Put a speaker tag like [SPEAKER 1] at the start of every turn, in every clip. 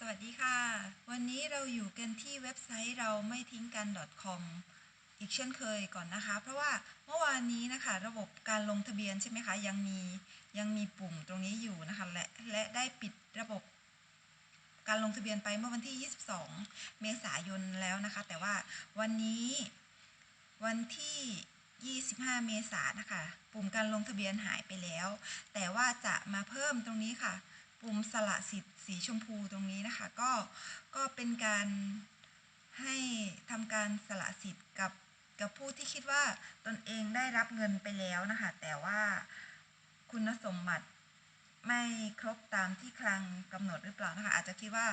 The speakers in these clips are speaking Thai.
[SPEAKER 1] สวัสดีค่ะ วันนี้เราอยู่กันที่เว็บไซต์เราไม่ทิ้งกัน .com อีกเช่นเคยก่อนนะคะ เพราะว่าเมื่อวานนี้นะคะ ระบบการลงทะเบียนใช่ไหมคะ ยังมียังมีปุ่มตรงนี้อยู่นะคะ และและได้ปิดระบบ การลงทะเบียนไปเมื่อวันที่ 22 เมษายนแล้วนะคะ แต่ว่าวันนี้วันที่ 25 เมษายนนะคะ ปุ่มการลงทะเบียนหายไปแล้ว แต่ว่าจะมาเพิ่มตรงนี้ค่ะ ปุ่มสละสิทธิ์สีชมพูตรงนี้นะคะ ก็ก็เป็นการให้ทำการสละสิทธิ์กับกับผู้ที่คิดว่าตนเองได้รับเงินไปแล้วนะคะ แต่ว่าคุณสมบัติไม่ครบตามที่คลังกำหนดหรือเปล่านะคะ อาจจะคิดว่า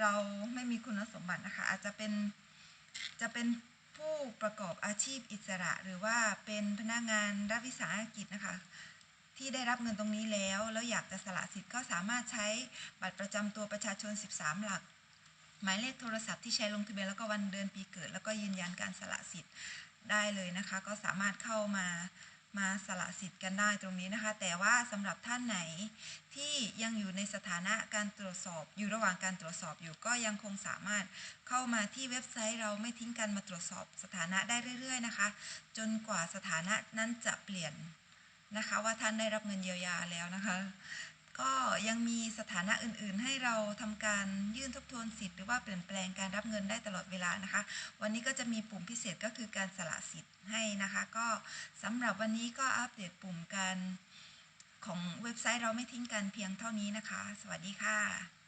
[SPEAKER 1] เราไม่มีคุณสมบัตินะคะ อาจจะเป็นจะเป็นผู้ประกอบอาชีพอิสระ หรือว่าเป็นพนักงานรัฐวิสาหกิจนะคะ ที่ได้รับเงินตรงนี้แล้ว แล้วอยากจะสละสิทธิ์ก็สามารถใช้บัตรประจำตัวประชาชน 13 หลัก หมายเลขโทรศัพท์ที่ใช้ลงทะเบียนแล้วก็วันเดือนปีเกิด แล้วก็ยืนยันการสละสิทธิ์ได้เลยนะคะ ก็สามารถเข้ามามาสละสิทธิ์กันได้ตรงนี้นะคะ แต่ว่าสำหรับท่านไหนที่ยังอยู่ในสถานะการตรวจสอบ อยู่ระหว่างการตรวจสอบอยู่ก็ยังคงสามารถเข้ามาที่เว็บไซต์เราไม่ทิ้งกันมาตรวจสอบสถานะได้เรื่อย ๆ นะคะ จนกว่าสถานะนั้นจะเปลี่ยน นะคะว่าท่านได้รับเงินเยียวยาแล้วนะคะ ก็ยังมีสถานะอื่น ๆ ให้เราทำการยื่นทบทวนสิทธิ์หรือว่าเปลี่ยนแปลงการรับเงินได้ตลอดเวลานะคะ วันนี้ก็จะมีปุ่มพิเศษก็คือการสละสิทธิ์ให้นะคะ ก็สำหรับวันนี้ก็อัปเดตปุ่มการของเว็บไซต์เราไม่ทิ้งกันเพียงเท่านี้นะคะ สวัสดีค่ะ